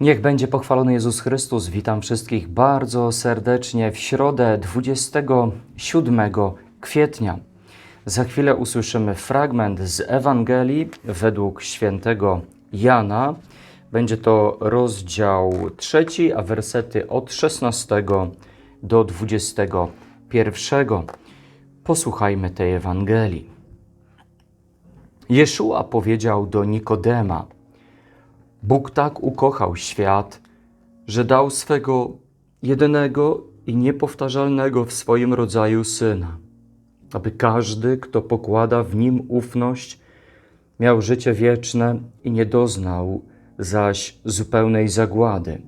Niech będzie pochwalony Jezus Chrystus. Witam wszystkich bardzo serdecznie w środę 27 kwietnia. Za chwilę usłyszymy fragment z Ewangelii według świętego Jana. Będzie to rozdział trzeci, a wersety od 16 do 21. Posłuchajmy tej Ewangelii. Jeszua powiedział do Nikodema: Bóg tak ukochał świat, że dał swego jedynego i niepowtarzalnego w swoim rodzaju syna, aby każdy, kto pokłada w nim ufność, miał życie wieczne i nie doznał zaś zupełnej zagłady.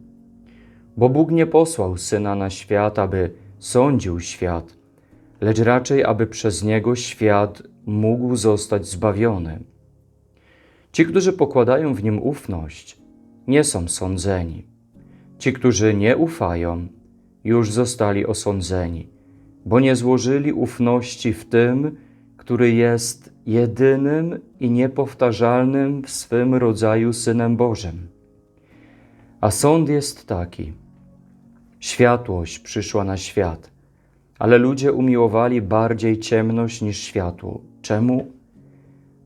Bo Bóg nie posłał syna na świat, aby sądził świat, lecz raczej, aby przez niego świat mógł zostać zbawiony. Ci, którzy pokładają w nim ufność, nie są sądzeni. Ci, którzy nie ufają, już zostali osądzeni, bo nie złożyli ufności w tym, który jest jedynym i niepowtarzalnym w swym rodzaju Synem Bożym. A sąd jest taki: światłość przyszła na świat, ale ludzie umiłowali bardziej ciemność niż światło. Czemu?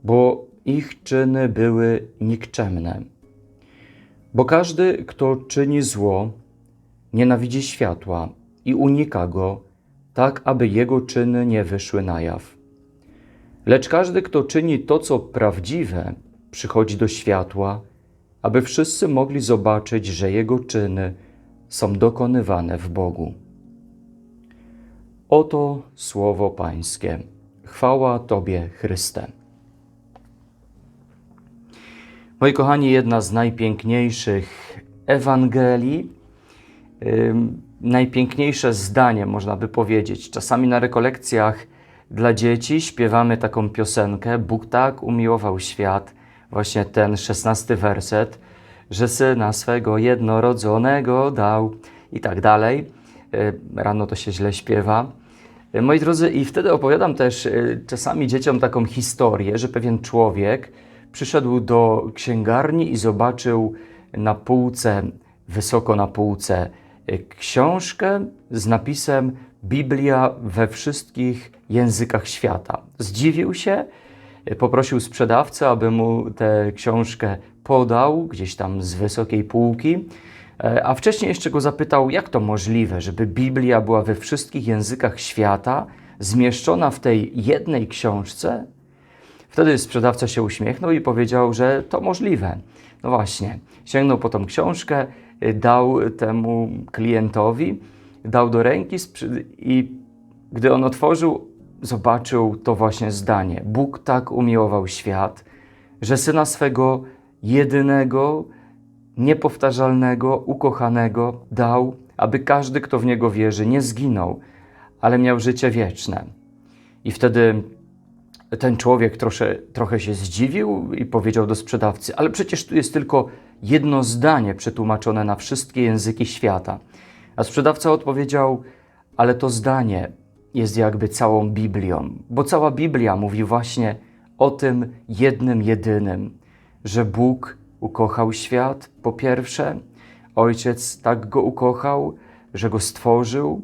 Bo ich czyny były nikczemne. Bo każdy, kto czyni zło, nienawidzi światła i unika go, tak aby jego czyny nie wyszły na jaw. Lecz każdy, kto czyni to, co prawdziwe, przychodzi do światła, aby wszyscy mogli zobaczyć, że jego czyny są dokonywane w Bogu. Oto słowo Pańskie. Chwała Tobie, Chryste. Moi kochani, jedna z najpiękniejszych Ewangelii, ym, najpiękniejsze zdanie, można by powiedzieć. Czasami na rekolekcjach dla dzieci śpiewamy taką piosenkę: Bóg tak umiłował świat, właśnie ten szesnasty werset, że syna swego jednorodzonego dał i tak dalej. Y, Rano to się źle śpiewa. Moi drodzy, i wtedy opowiadam też y, czasami dzieciom taką historię, że pewien człowiek przyszedł do księgarni i zobaczył na półce, wysoko na półce, y, książkę z napisem Biblia we wszystkich językach świata. Zdziwił się, y, poprosił sprzedawcę, aby mu tę książkę podał gdzieś tam z wysokiej półki. E, A wcześniej jeszcze go zapytał, jak to możliwe, żeby Biblia była we wszystkich językach świata, zmieszczona w tej jednej książce? Wtedy sprzedawca się uśmiechnął i powiedział, że to możliwe. No właśnie, sięgnął po tą książkę, y, dał temu klientowi, dał do ręki i gdy on otworzył, zobaczył to właśnie zdanie. Bóg tak umiłował świat, że syna swego jedynego, niepowtarzalnego, ukochanego dał, aby każdy, kto w niego wierzy, nie zginął, ale miał życie wieczne. I wtedy ten człowiek trosze, trochę się zdziwił i powiedział do sprzedawcy: Ale przecież tu jest tylko jedno zdanie przetłumaczone na wszystkie języki świata. A sprzedawca odpowiedział: Ale to zdanie jest jakby całą Biblią, bo cała Biblia mówi właśnie o tym jednym, jedynym, że Bóg ukochał świat po pierwsze, Ojciec tak go ukochał, że go stworzył,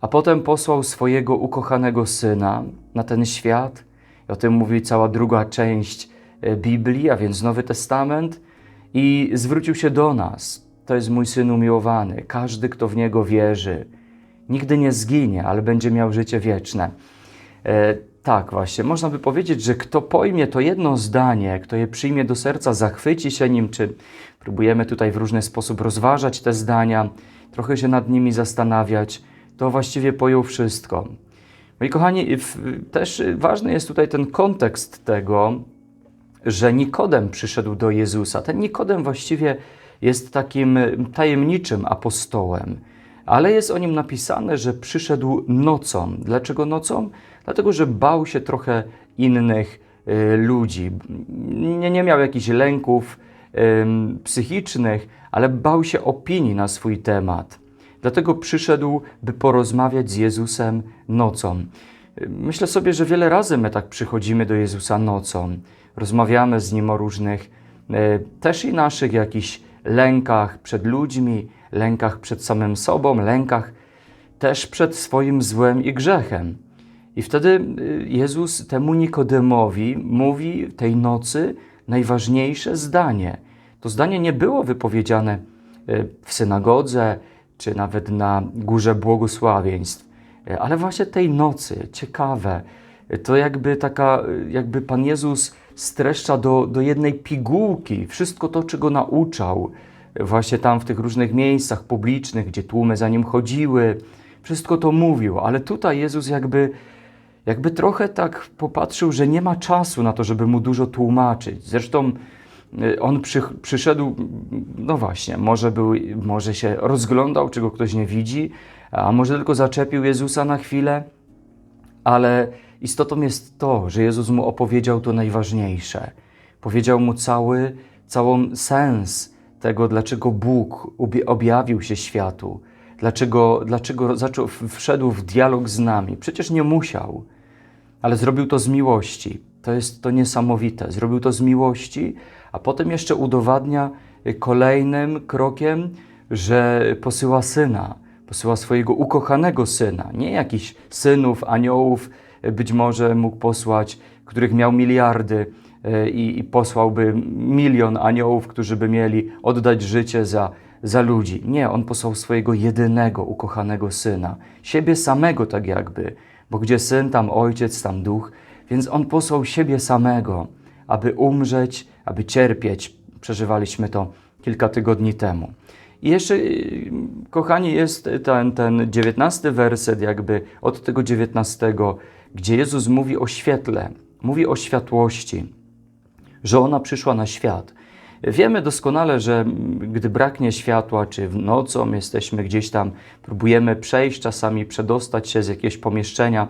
a potem posłał swojego ukochanego syna na ten świat. O tym mówi cała druga część e, Biblii, a więc Nowy Testament, i zwrócił się do nas. To jest mój syn umiłowany. Każdy, kto w niego wierzy, nigdy nie zginie, ale będzie miał życie wieczne. E, tak, właśnie. Można by powiedzieć, że kto pojmie to jedno zdanie, kto je przyjmie do serca, zachwyci się nim, czy próbujemy tutaj w różny sposób rozważać te zdania, trochę się nad nimi zastanawiać, to właściwie pojął wszystko. Moi kochani, w- też ważny jest tutaj ten kontekst tego, że Nikodem przyszedł do Jezusa. Ten Nikodem właściwie jest takim tajemniczym apostołem, ale jest o nim napisane, że przyszedł nocą. Dlaczego nocą? Dlatego, że bał się trochę innych y, ludzi. Nie, nie miał jakichś lęków psychicznych, ale bał się opinii na swój temat. Dlatego przyszedł, by porozmawiać z Jezusem nocą. Myślę sobie, że wiele razy my tak przychodzimy do Jezusa nocą, rozmawiamy z Nim o różnych, e, też i naszych jakichś lękach przed ludźmi, lękach przed samym sobą, lękach też przed swoim złem i grzechem. I wtedy y, Jezus temu Nikodemowi mówi tej nocy najważniejsze zdanie. To zdanie nie było wypowiedziane y, w synagodze, czy nawet na górze błogosławieństw, y, ale właśnie tej nocy, ciekawe, to jakby taka, jakby Pan Jezus streszcza do, do jednej pigułki wszystko to, czego nauczał, właśnie tam w tych różnych miejscach publicznych, gdzie tłumy za nim chodziły, wszystko to mówił, ale tutaj Jezus jakby, jakby trochę tak popatrzył, że nie ma czasu na to, żeby mu dużo tłumaczyć. Zresztą on przy, przyszedł, no właśnie, może, był, może się rozglądał, czego ktoś nie widzi, a może tylko zaczepił Jezusa na chwilę, ale istotą jest to, że Jezus mu opowiedział to najważniejsze. Powiedział mu cały, całą sens tego, dlaczego Bóg objawił się światu, dlaczego, dlaczego zaczął, wszedł w dialog z nami. Przecież nie musiał, ale zrobił to z miłości. To jest to niesamowite. Zrobił to z miłości, a potem jeszcze udowadnia kolejnym krokiem, że posyła syna, posyła swojego ukochanego syna, nie jakichś synów, aniołów, być może mógł posłać, których miał miliardy e, i, i posłałby milion aniołów, którzy by mieli oddać życie za za ludzi. Nie, on posłał swojego jedynego, ukochanego syna, siebie samego tak jakby, bo gdzie syn, tam ojciec, tam duch, więc on posłał siebie samego, aby umrzeć, aby cierpieć. Przeżywaliśmy to kilka tygodni temu. I jeszcze, y, kochani, jest ten, ten werset, jakby od tego dziewiętnastego, gdzie Jezus mówi o świetle, mówi o światłości, że ona przyszła na świat. Wiemy doskonale, że gdy braknie światła, czy w nocą jesteśmy gdzieś tam, próbujemy przejść, czasami przedostać się z jakiegoś pomieszczenia,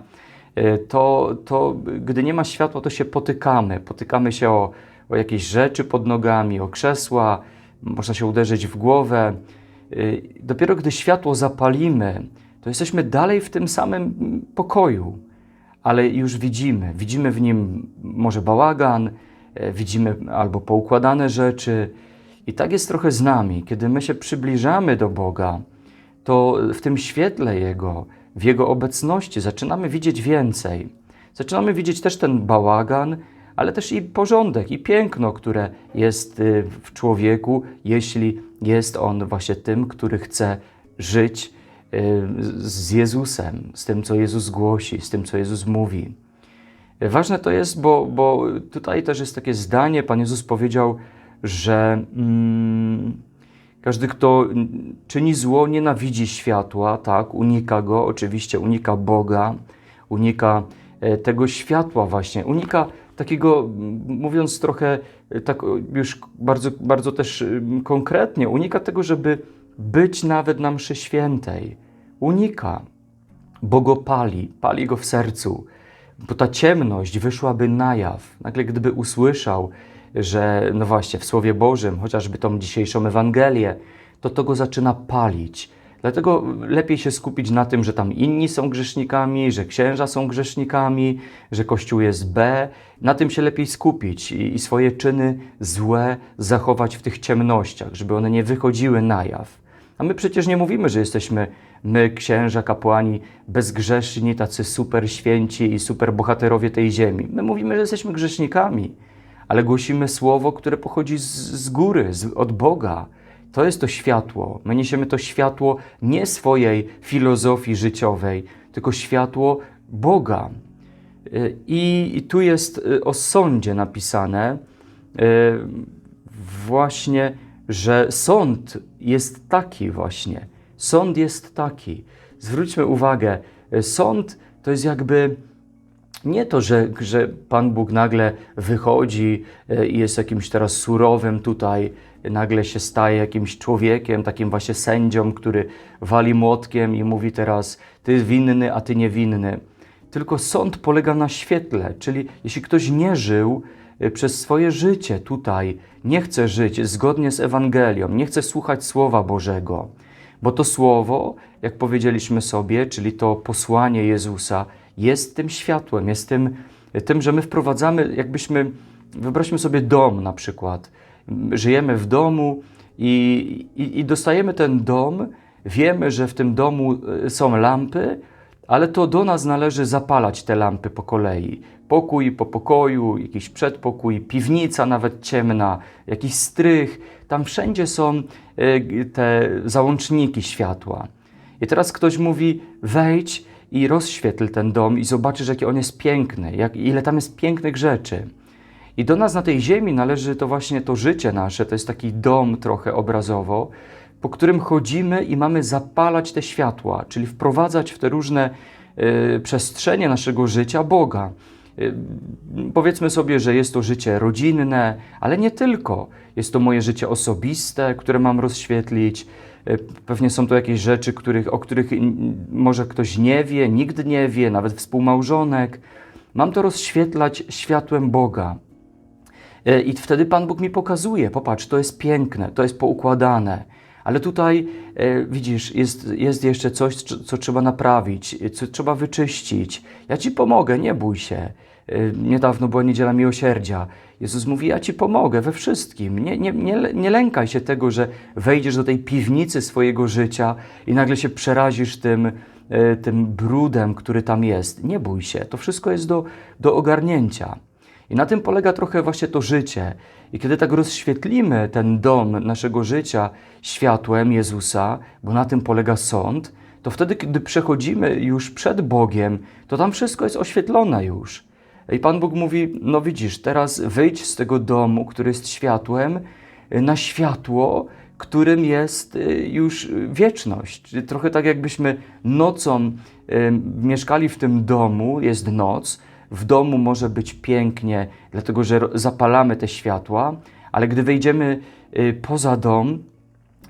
e, to, to gdy nie ma światła, to się potykamy. Potykamy się o, o jakieś rzeczy pod nogami, o krzesła, można się uderzyć w głowę. E, dopiero gdy światło zapalimy, to jesteśmy dalej w tym samym pokoju, ale już widzimy, widzimy w nim może bałagan, E, widzimy albo poukładane rzeczy. I tak jest trochę z nami. Kiedy my się przybliżamy do Boga, to w tym świetle Jego, w Jego obecności zaczynamy widzieć więcej. Zaczynamy widzieć też ten bałagan, ale też i porządek, i piękno, które jest y, w człowieku, jeśli jest on właśnie tym, który chce żyć y, z Jezusem, z tym, co Jezus głosi, z tym, co Jezus mówi. Ważne to jest, bo, bo tutaj też jest takie zdanie, Pan Jezus powiedział, że mm, każdy, kto czyni zło, nienawidzi światła, tak, unika go, oczywiście unika Boga, unika e, tego światła właśnie, unika takiego, mówiąc trochę e, tak już bardzo, bardzo też konkretnie, unika tego, żeby być nawet na mszy świętej. Unika, bo go pali, pali go w sercu bo ta ciemność wyszłaby na jaw. Nagle gdyby usłyszał, że no właśnie w Słowie Bożym, chociażby tą dzisiejszą Ewangelię, to to go zaczyna palić. Dlatego lepiej się skupić na tym, że tam inni są grzesznikami, że księża są grzesznikami, że Kościół jest B. Na tym się lepiej skupić i, i swoje czyny złe zachować w tych ciemnościach, żeby one nie wychodziły na jaw. A my przecież nie mówimy, że jesteśmy my, księża, kapłani, bezgrzeszni, tacy super święci i super bohaterowie tej ziemi. My mówimy, że jesteśmy grzesznikami, ale głosimy słowo, które pochodzi z, z góry, z, od Boga. To jest to światło. My niesiemy to światło nie swojej filozofii życiowej, tylko światło Boga. I, i tu jest y, o sądzie napisane y, właśnie, że sąd jest taki właśnie Sąd jest taki. Zwróćmy uwagę, sąd to jest jakby nie to, że, że Pan Bóg nagle wychodzi e, i jest jakimś teraz surowym tutaj, nagle się staje jakimś człowiekiem, takim właśnie sędzią, który wali młotkiem i mówi teraz, ty winny, a ty niewinny. Tylko sąd polega na świetle, czyli jeśli ktoś nie żył e, przez swoje życie tutaj, nie chce żyć zgodnie z Ewangelią, nie chce słuchać Słowa Bożego, bo to słowo, jak powiedzieliśmy sobie, czyli to posłanie Jezusa, jest tym światłem, jest tym, tym, że my wprowadzamy, jakbyśmy, wyobraźmy sobie dom na przykład. Żyjemy w domu I, i, I dostajemy ten dom, wiemy, że w tym domu y, są lampy, ale to do nas należy zapalać te lampy po kolei. Pokój po pokoju, jakiś przedpokój, piwnica nawet ciemna, jakiś strych. Tam wszędzie są y, te załączniki światła. I teraz ktoś mówi: wejdź i rozświetl ten dom i zobaczysz, jaki on jest piękny, jak, ile tam jest pięknych rzeczy. I do nas na tej ziemi należy to właśnie to życie nasze, to jest taki dom trochę obrazowo, po którym chodzimy i mamy zapalać te światła, czyli wprowadzać w te różne y, przestrzenie naszego życia Boga. Y, powiedzmy sobie, że jest to życie rodzinne, ale nie tylko. Jest to moje życie osobiste, które mam rozświetlić. Y, pewnie są to jakieś rzeczy, których, o których może ktoś nie wie, nikt nie wie, nawet współmałżonek. Mam to rozświetlać światłem Boga. I wtedy Pan Bóg mi pokazuje: popatrz, to jest piękne, to jest poukładane. Ale tutaj e, widzisz, jest, jest jeszcze coś, co, co trzeba naprawić, co trzeba wyczyścić. Ja ci pomogę, nie bój się. E, niedawno była niedziela miłosierdzia. Jezus mówi: Ja ci pomogę we wszystkim. Nie, nie, nie, nie lękaj się tego, że wejdziesz do tej piwnicy swojego życia i nagle się przerazisz tym, e, tym brudem, który tam jest. Nie bój się, to wszystko jest do, do ogarnięcia. I na tym polega trochę właśnie to życie. I kiedy tak rozświetlimy ten dom naszego życia światłem Jezusa, bo na tym polega sąd, to wtedy, kiedy przechodzimy już przed Bogiem, to tam wszystko jest oświetlone już. I Pan Bóg mówi: No widzisz, teraz wyjdź z tego domu, który jest światłem, na światło, którym jest y, już wieczność. Trochę tak, jakbyśmy nocą y, mieszkali w tym domu, jest noc, w domu może być pięknie, dlatego że zapalamy te światła, ale gdy wejdziemy y, poza dom,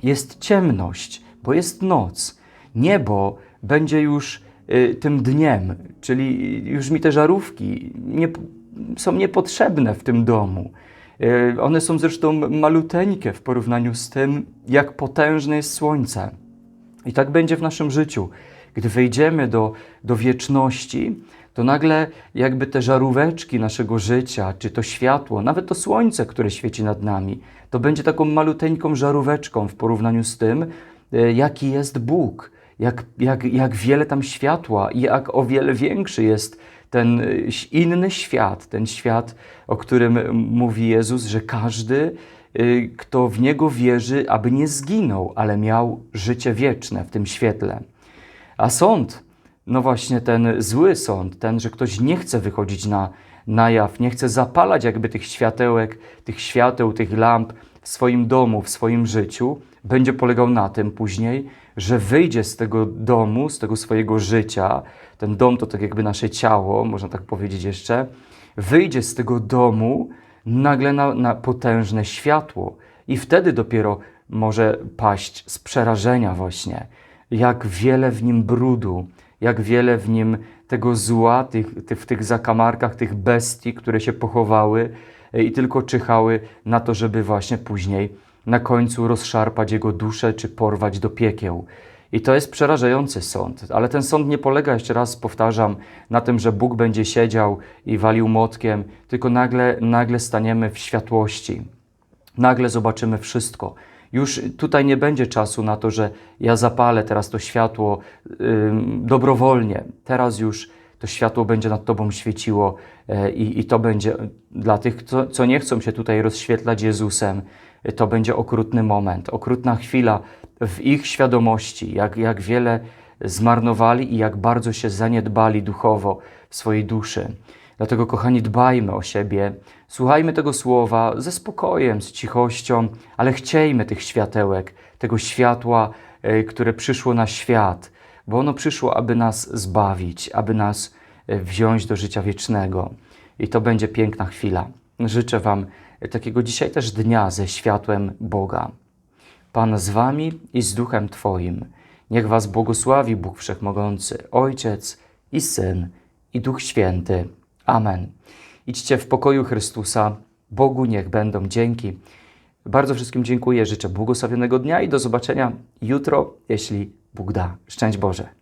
jest ciemność, bo jest noc. Niebo będzie już y, tym dniem, czyli już mi te żarówki nie, są niepotrzebne w tym domu. Y, one są zresztą maluteńkie w porównaniu z tym, jak potężne jest słońce. I tak będzie w naszym życiu. Gdy wejdziemy do, do wieczności, to nagle jakby te żaróweczki naszego życia, czy to światło, nawet to słońce, które świeci nad nami, to będzie taką maluteńką żaróweczką w porównaniu z tym, e, jaki jest Bóg, jak, jak, jak wiele tam światła i jak o wiele większy jest ten e, inny świat, ten świat, o którym mówi Jezus, że każdy, e, kto w Niego wierzy, aby nie zginął, ale miał życie wieczne w tym świetle. A sąd, no właśnie ten zły sąd, ten, że ktoś nie chce wychodzić na, na jaw, nie chce zapalać jakby tych światełek, tych świateł, tych lamp w swoim domu, w swoim życiu, będzie polegał na tym później, że wyjdzie z tego domu, z tego swojego życia, ten dom to tak jakby nasze ciało, można tak powiedzieć jeszcze, wyjdzie z tego domu nagle na, na potężne światło i wtedy dopiero może paść z przerażenia właśnie, jak wiele w nim brudu, jak wiele w nim tego zła, tych, tych, w tych zakamarkach, tych bestii, które się pochowały e, i tylko czyhały na to, żeby właśnie później na końcu rozszarpać jego duszę czy porwać do piekieł. I to jest przerażający sąd, ale ten sąd nie polega, jeszcze raz powtarzam, na tym, że Bóg będzie siedział i walił młotkiem, tylko nagle, nagle staniemy w światłości. Nagle zobaczymy wszystko. Już tutaj nie będzie czasu na to, że ja zapalę teraz to światło yy, dobrowolnie. Teraz już to światło będzie nad Tobą świeciło yy, i to będzie dla tych, co, co nie chcą się tutaj rozświetlać Jezusem, yy, to będzie okrutny moment, okrutna chwila w ich świadomości, jak, jak wiele zmarnowali i jak bardzo się zaniedbali duchowo w swojej duszy. Dlatego, kochani, dbajmy o siebie, słuchajmy tego słowa ze spokojem, z cichością, ale chciejmy tych światełek, tego światła, e, które przyszło na świat, bo ono przyszło, aby nas zbawić, aby nas e, wziąć do życia wiecznego. I to będzie piękna chwila. Życzę Wam takiego dzisiaj też dnia ze światłem Boga. Pan z Wami i z Duchem Twoim. Niech Was błogosławi Bóg Wszechmogący, Ojciec i Syn i Duch Święty. Amen. Idźcie w pokoju Chrystusa. Bogu niech będą dzięki. Bardzo wszystkim dziękuję, życzę błogosławionego dnia i do zobaczenia jutro, jeśli Bóg da. Szczęść Boże.